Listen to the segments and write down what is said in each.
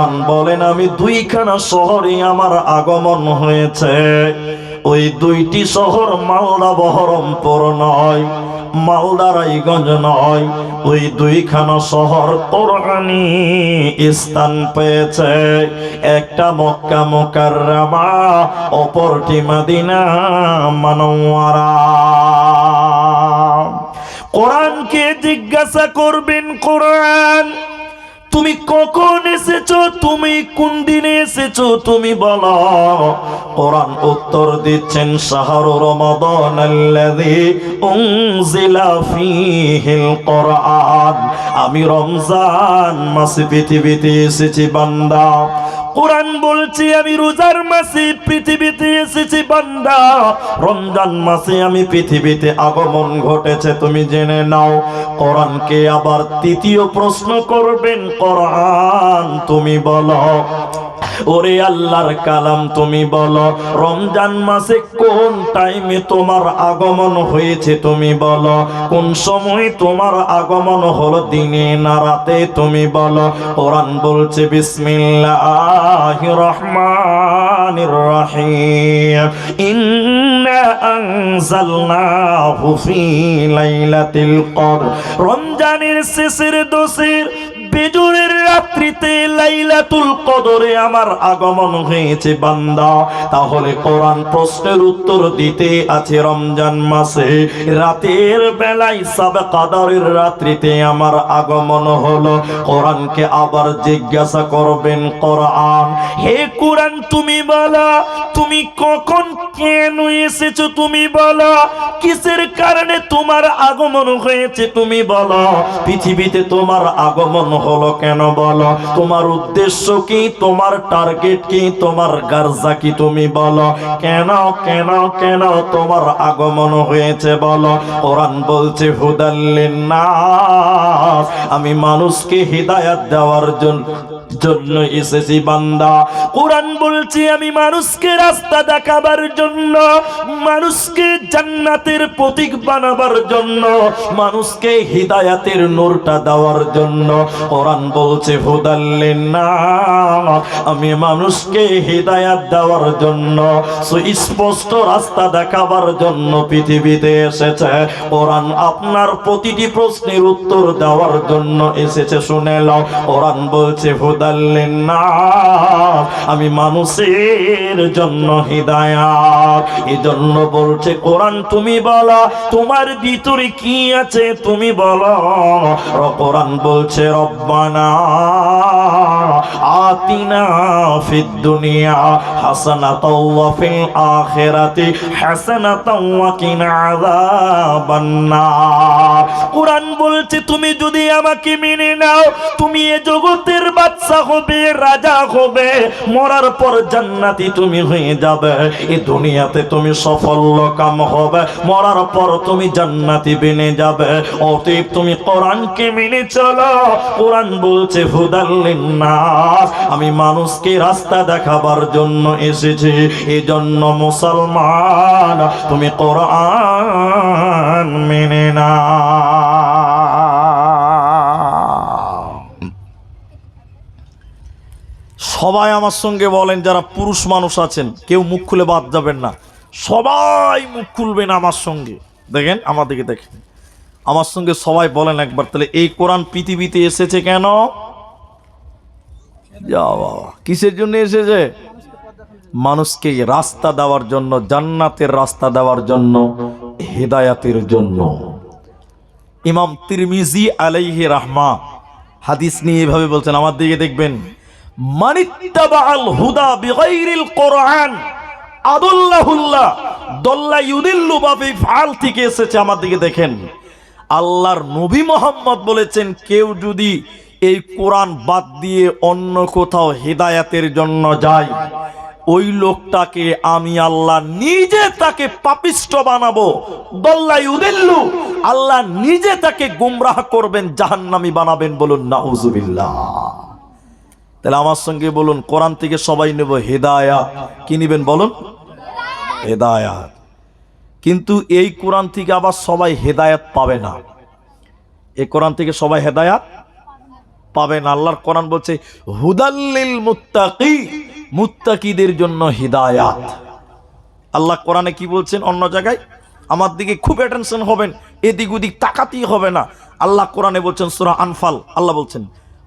কোরআন বলেন, আমি দুইখানা শহরে আমার আগমন হয়েছে। ওই দুইটি শহর মালদা, বহরমপুর নয় মালদারাইগঞ্জ নয়। ওই দুইখানা শহর কোরআনি স্থান পেয়েছে। একটা মক্কা মোকাররমা, অপরটি মাদিনা মানওয়ারা। কোরআনকে জিজ্ঞাসা করবেন, কোরআন তুমি কখন এসেছ? তুমি কোন দিনে এসেছ? তুমি বলো। কোরআন উত্তর দিচ্ছেন, শাহরু রমাদান আল্লাযী উনজিলা ফীহিল কোরআন আমি রমজান মাসে পৃথিবীতে এসেছি, বান্দা। কোরআন বলছি, আমি রোজার মাসে পৃথিবীতে এসেছি, বান্দা। রমজান মাসে আমি পৃথিবীতে আগমন ঘটেছে, তুমি জেনে নাও। কোরআনকে আবার তৃতীয় প্রশ্ন করবেন, কোরআন তুমি বলো। ওরে আল্লাহর কালাম তুমি বলো, রমজান মাসে কোন টাইমে তোমার আগমন হয়েছে তুমি বলো? কোন সময় তোমার আগমন হলো দিনে না রাতে তুমি বলো? কোরআন বলছে বিসমিল্লাহির রহমানির রহিম। ইন্না আনজালনাহু ফি লাইলাতিল কদর। রমজানের শেষের দোষের বেজুরের রাত্রিতে লাইলাতুল কদরে আমার আগমন হয়েছে, বান্দা। তাহলে কোরআন প্রশ্নের উত্তর দিতে আছে রমজান মাসে। রাতের বেলায় সাবে কাদরের রাত্রিতে আমার আগমন হলো। কোরআনকে আবার জিজ্ঞাসা করবেন, কোরআন, হে কোরআন, তুমি বলা, তুমি কখন কেন এসেছ তুমি বলা? কিসের কারণে তোমার আগমন হয়েছে তুমি বলো? পৃথিবীতে তোমার আগমন হলো কেন বলো? তোমার উদ্দেশ্য কি? তোমার টার্গেট কি? তোমার গার্জা কি তুমি বলো? কেন কেন কেন তোমার আগমন হয়েছে বলো? কোরআন বলছে হুদাল্লিন নাস আমি মানুষকে হিদায়াত দেওয়ার জন্য জন্য এসেছি বান্দা। কোরআন বলছে, আমি মানুষকে রাস্তা দেখাবার জন্য, মানুষকে জান্নাতের প্রতীক বানাবার জন্য, মানুষকে হিদায়াতের নূরটা দেওয়ার জন্য। কোরআন বলছে হুদাল্লিন না আমি মানুষকে হিদায়াত দেওয়ার জন্য, সুস্পষ্ট রাস্তা দেখাবার জন্য পৃথিবীতে এসেছে। কোরআন আপনার প্রতিটি প্রশ্নের উত্তর দেওয়ার জন্য এসেছে, শুনে নাও। কোরআন বলছে না আমি মানুষের জন্য হিদায়াত। এজন্য বলছে, কোরআন তুমি বলো, তোমার ভিতরে কি আছে তুমি বলো। কোরআন বলছে, রব্বানা আতিনা দুনিয়া হাসানাতাও ওয়া ফিল আখিরাতি হাসানাতাও ওয়া কিনা আযাবান নার। কোরআন বলছে, তুমি যদি আমাকে মেনে নাও, তুমি এ জগতের হবে, রাজা হবে, মরার পর জান্নাতি তুমি হয়ে যাবে। এই দুনিয়াতে তুমি সফল কাম হবে, মরার পর তুমি জান্নাতি বেনে যাবে। অতএব তুমি কোরআনকে মেনে চলো। কোরআন বলছে নাস আমি মানুষকে রাস্তা দেখাবার জন্য এসেছি, এজন্য মুসলমান, তুমি কোরআন মেনে না সবাই আমার সঙ্গে বলেন, যারা পুরুষ মানুষ আছেন, কেউ মুখ খুলে বাদ যাবেন না। সবাই মুখ খুলবেন আমার সঙ্গে। দেখেন, আমার দিকে দেখেন। আমার সঙ্গে সবাই বলেন একবার, তাহলে এই কোরআন পৃথিবীতে এসেছে কেন? যা বাবা, কিসের জন্য এসেছে? মানুষকে রাস্তা দেওয়ার জন্য, জান্নাতের রাস্তা দেওয়ার জন্য, হেদায়াতের জন্য। ইমাম তিরমিজি আলাইহি রাহমা হাদিস নিয়ে এভাবে বলছেন, আমার দিকে দেখবেন। হুদা কোরআন। আদুল্লাহুল্লাহ ইউদিল্লু থেকে এসেছে আমার দিকে দেখেন। আল্লাহর নবী বলেছেন, কেউ যদি এই কোরআন বাদ দিয়ে অন্য কোথাও হেদায়াতের জন্য যায়, ওই লোকটাকে আমি আল্লাহ নিজে তাকে পাপিষ্ট বানাবো। দল্লাই উদিল্লু আল্লাহ নিজে তাকে গুমরাহ করবেন, জাহান্নামি বানাবেন বলুন, নাউজুবিল্লাহ। তাহলে আমার সঙ্গে বলুন, কোরআন থেকে সবাই নেব হেদায়াত কি নিবেন বলুন? হেদায়াত কিন্তু এই কোরআন থেকে আবার সবাই হেদায়াত পাবে না। এই কোরআন থেকে সবাই হেদায়াত পাবেন আল্লাহর কোরআন বলছে হুদাল্লিল মুত্তাকি, মুত্তাকিদের জন্য হিদায়াত। আল্লাহ কোরআনে কি বলছেন অন্য জায়গায়? আমার দিকে খুব অ্যাটেনশন হবেন, এদিক ওদিক তাকাতেই হবে না। আল্লাহ কোরআনে বলছেন, সূরা আনফাল। আল্লাহ বলছেন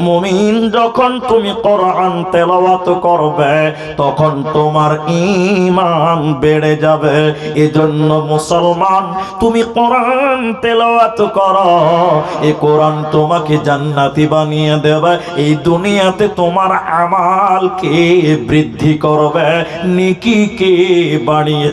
মমিন যখন তুমি কোরআন তেলাওয়াত করবে, তখন তোমার ঈমান বেড়ে যাবে। এজন্য মুসলমান, তুমি কোরআন তেলাওয়াত করো। এই কোরআন তোমাকে জান্নাতি বানিয়ে দেবে। এই দুনিয়াতে তোমার আমালকে বৃদ্ধি করবে নেকিকে বাড়িয়ে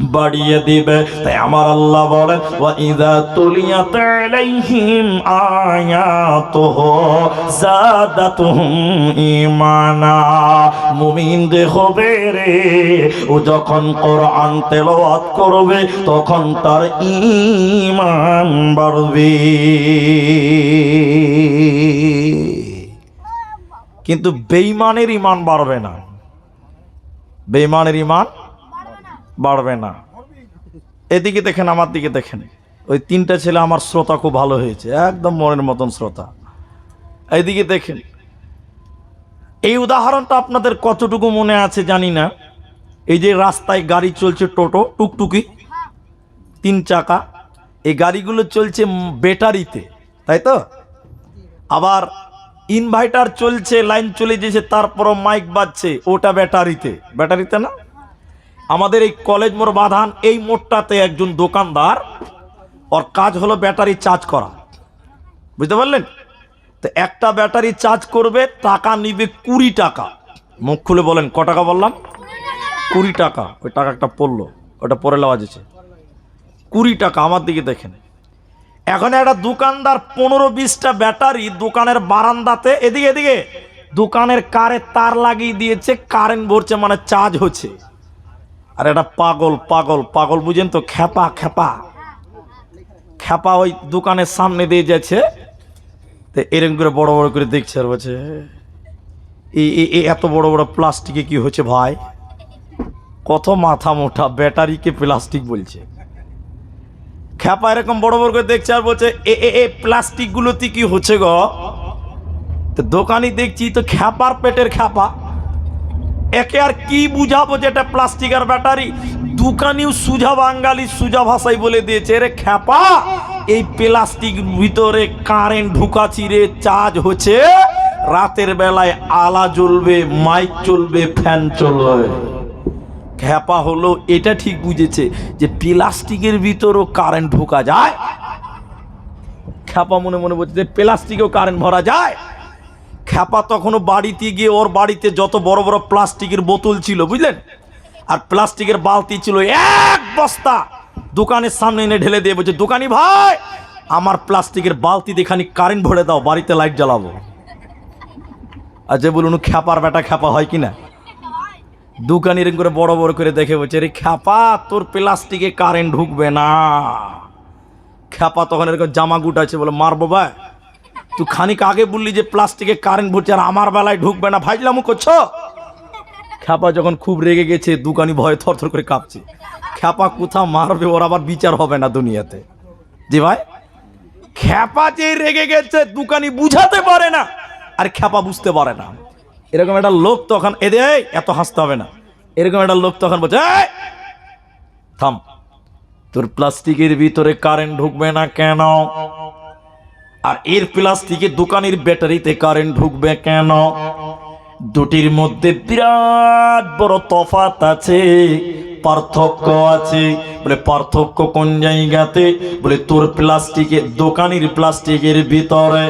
বাড়িয়ে দিবে। তাই আমার আল্লাহ বলেন ওয়া ইযা তুলিয়াত আলাইহিম আয়াতুহু জাদাতুহুম ঈমানা। মুমিনদের হবে রে ও যখন কোরআন তেলাওয়াত করবে, তখন তার ঈমান বাড়বে। কিন্তু বেঈমানের ঈমান বাড়বে না। বেঈমানের ঈমান বাড়বে না। এদিকে দেখেন, আমার দিকে দেখেন। ওই তিনটা ছেলে আমার শ্রোতা খুব ভালো হয়েছে, একদম মনের মতন শ্রোতা। এইদিকে দেখেন, এই উদাহরণটা আপনাদের কতটুকু মনে আছে জানি না। এই যে রাস্তায় গাড়ি চলছে টোটো, টুকটুকি, তিন চাকা, এই গাড়িগুলো চলছে ব্যাটারিতে, তাই তো? আবার ইনভার্টার চলছে, লাইন চলে যেছে, তারপরও মাইক বাজছে, ওটা ব্যাটারিতে। ব্যাটারিতে না? আমাদের এই কলেজ মোড় বাঁধান, এই মোড়টাতে একজন দোকানদার, ওর কাজ হলো ব্যাটারি চার্জ করা। বুঝতে পারলেন? তো একটা ব্যাটারি চার্জ করবে, টাকা নিবে কুড়ি টাকা। মুখ খুলে বলেন, ক টাকা বললাম? কুড়ি টাকা। ওই টাকা একটা পড়ল, ওটা পরে নেওয়া যেছে কুড়ি টাকা, আমার দিকে দেখেন। এখন একটা দোকানদার পনেরো বিশটা ব্যাটারি দোকানের বারান্দাতে, এদিকে এদিকে, দোকানের কারে তার লাগিয়ে দিয়েছে, কারেন্ট ভরছে মানে চার্জ হচ্ছে। আর এটা পাগল পাগল পাগল বুঝেন তো খেপা খেপা খেপা ওই দোকানের সামনে দিয়ে যাচ্ছে। তো এরকম করে বড় বড় করে দেখছে আর বলছে এত বড় বড় প্লাস্টিকে কি হচ্ছে ভাই? কত মাথা মোটা, ব্যাটারিকে প্লাস্টিক বলছে। খ্যাপা এরকম বড় বড় করে দেখছে আর বলছে, এ এ এ প্লাস্টিক গুলোতে কি হচ্ছে গো? তো দোকানি দেখছি তো খ্যাপার পেটের খ্যাপা। একে আর কি বুঝাবো যেটা প্লাস্টিক আর ব্যাটারি দোকানিও সুজা বাঙালি সুজা ভাষায় বলে দিয়েছে রে খ্যাপা! এই প্লাস্টিক ভিতরে কারেন্ট ঢুকাছি রে চার্জ হচ্ছে। রাতের বেলায় আলা জ্বলবে মাইক চলবে ফ্যান চলবে। খ্যাপা হলো, এটা ঠিক বুঝেছে যে প্লাস্টিকের ভিতরও কারেন্ট ঢোকা যায়। খ্যাপা মনে মনে বলছে যে প্লাস্টিকেও কারেন্ট ভরা যায়। খ্যাপা তখনও বাড়িতে গিয়ে ওর বাড়িতে যত বড় বড় প্লাস্টিকের বোতল ছিল, বুঝলেন? আর প্লাস্টিকের বালতি ছিল এক বস্তা। দোকানের সামনে এনে ঢেলে দিয়ে বলছে, দোকানি ভাই, আমার প্লাস্টিকের বালতি দেখানি কারেন্ট ভরে দাও, বাড়িতে লাইট জ্বালাবো। আর যে বলুন খ্যাপার বেটা, খ্যাপা হয় কি না দোকানি এরকম করে বড় বড় করে দেখে বলছে রে খ্যাপা, তোর প্লাস্টিকে কারেন্ট ঢুকবে না। খ্যাপা তখন এরকম জামা গুট আছে বলে, মারবো ভাই। তুই খানিক আগে বললি যে প্লাস্টিকে কারেন্ট ভরছে আর আমার বেলায় ঢুকবে না ভাইলামু করছ খ্যাপা যখন খুব রেগে গেছে দোকানি ভয়ে থরথর করে কাঁপছে খ্যাপা কোথাও মারবে ওর আবার বিচার হবে না দুনিয়াতে জি ভাই খ্যাপা যে রেগে গেছে দোকানি বুঝাতে পারে না আর খ্যাপা বুঝতে পারে না এরকম একটা লোক তখন এদে এত হাসতে হবে না এরকম একটা লোক তখন বলছে "এই, থাম তোর প্লাস্টিকের ভিতরে কারেন্ট ঢুকবে না কেন আর এর প্লাস্টিকের দোকানের ব্যাটারিতে কারেন্ট ঢুকবে কেন? দুটির মধ্যে বিরাট বড় তফাত আছে, পার্থক্য আছে। বলে, পার্থক্য কোন জায়গাতে? বলে, তোর প্লাস্টিকের, দোকানের প্লাস্টিকের ভিতরে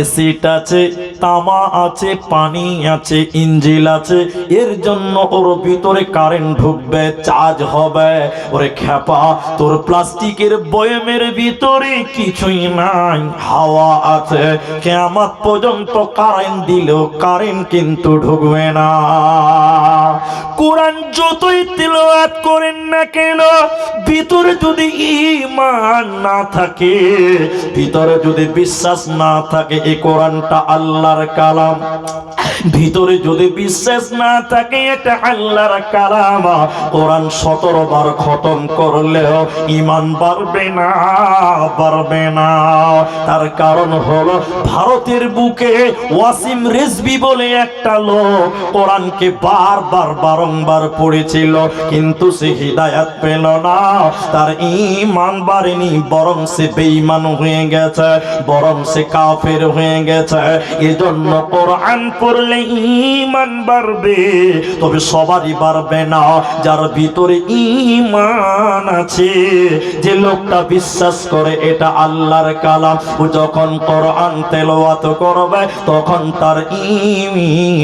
এসিড আছে তামা আছে, পানি আছে, ইঞ্জিল আছে। এর জন্য ওর ভিতরে কারেন্ট ঢুকবে চার্জ হবে। ওরে খেপা তোর প্লাস্টিকের বয়মের ভিতরে কিছুই নাই, হাওয়া আছে। কেমন পর্যন্ত কারেন্ট দিলেও কারেন্ট কিন্তু ঢুকবে না। কোরআন যতই তিলওয়াত করেন না কেন, ভিতরে যদি ইমান না থাকে, ভিতরে যদি বিশ্বাস না থাকে, এই কোরআনটা আল্লাহর কালাম। ভিতরে যদি বিশ্বাস না থাকে, এটা আল্লাহর কালাম। কোরআন সতেরো বার খতম করলেও ইমান বাড়বে না বাড়বে না। তার কারণ হলো ভারতের বুকে ওয়াসিম রেজবি বলে একটা লোক কোরআনকে বারবার, বারংবার পড়েছিল, কিন্তু সে হৃদায়াত পেল না। তার ইমান বাড়েনি, বরং সে বেঈমান হয়ে গেছে, বরং সে কাফের হয়ে গেছে। এজন্য কোরআন পড়লে ইমান বাড়বে। তবে সবারই বাড়বে না, যার ভিতরে ইমান আছে। যে লোকটা বিশ্বাস করে, এটা আল্লাহর কালাম। ও যখন কোরআন তেলাওয়াত করবে, তখন তার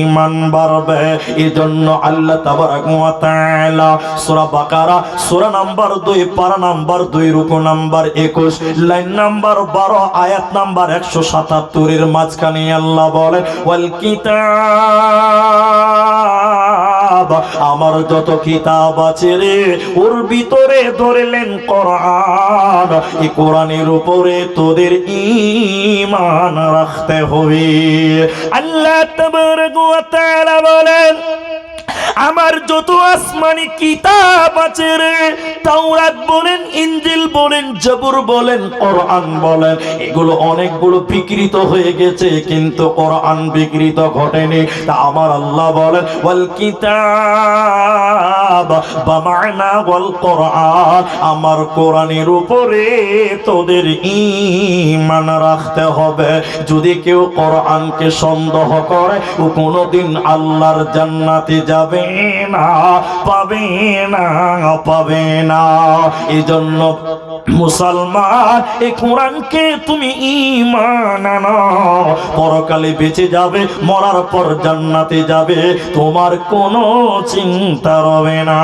ইমান বাড়বে। এজন্য আল্লাহ তাবারাক ওয়া তাআলা সূরা বাকারা, সূরা নাম্বার 2 পারা নাম্বার 2 রুকু নাম্বার 21 লাইন নাম্বার 12 আয়াত নাম্বার 177 এর মাঝখানে আল্লাহ বলেন ওয়াল কিতাব আমার যত কিতাব আছে রে, ওর ভিতরে ধরলেন কোরআন। এই কোরআনের উপরে তোদের ইমান রাখতে হবে। আল্লাহ তাবারাক ওয়া তাআলা বলেন আমার যত আসমানি কিতাব আছে রে, তাওরাত বলেন, ইনজিল বলেন, জবুর বলেন, কোরআন বলেন, এগুলো অনেকগুলো বিকৃত হয়ে গেছে, কিন্তু কোরআন বিকৃত ঘটেনি। তা আমার আল্লাহ বলেন, ওয়াল কিতাব বামানা ওয়াল কোরআন, আমার কোরআনের উপরে তোদের ঈমান রাখতে হবে। যদি কেউ কোরআনকে সন্দেহ করে, ও কোনোদিন আল্লাহর জান্নাতে যাবে না পাবে না পাবে না এই মুসলমান এই কোরআনকে তুমি ইমান পরকালে বেঁচে যাবে, মরার পর জান্নাতে যাবে, তোমার কোনো চিন্তা রবে না।